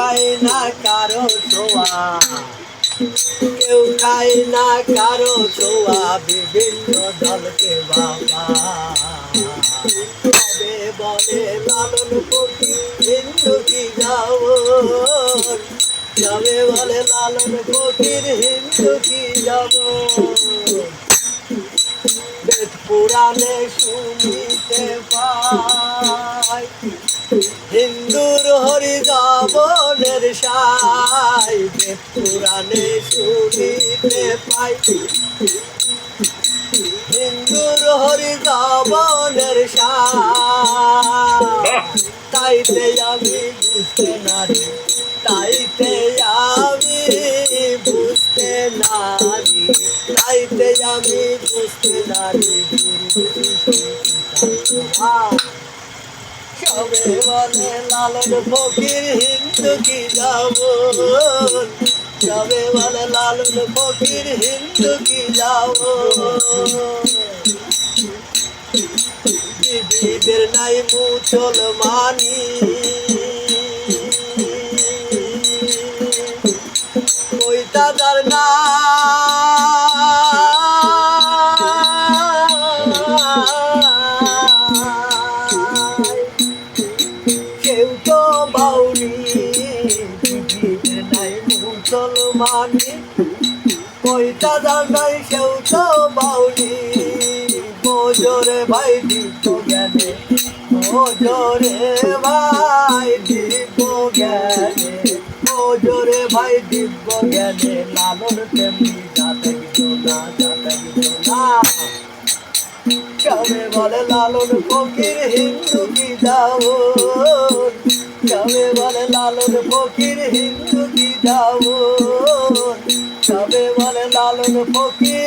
খায় না কারও ছোঁয়া। কেউ খায় না কারও ছোঁয়া, বিভিন্ন দলকে বাবা। তবে বলে, লালন পক্ষী হিন্দু কি যাও যাবে বলে, লালন ফকির হিন্দু কি যাব বেদ পুরাণে শুনিতে পাই হিন্দুর হরি যাবনের সাই বেদ পুরাণে শুনিতে পাই। হিন্দুর হরি যাবনের সাই তাইতে আমি বুঝতে নারি তাইতে আমি বুঝতে নারি তাইতে আমি বুঝতে নারি সবে বলে লালন ফকির হিন্দু কি যাব? সবে বলে লালন ফকির হিন্দু কি যাও? বিবিদের নাই মুসলমানি ওই দাদার না ওই দাদার নাই কেউ তো বাউরি বোজরে ভাই দিব জ্ঞানে। বোজরে ভাই দিব জ্ঞানে। বোজরে ভাই দিব জ্ঞানে। লালন তেমনি যাতে গিত না যাতে গিত না কবে বলে লালন ফকির, হিন্দু কি যাও কবে বলে লালন ফকির, হিন্দু কি বলে লালন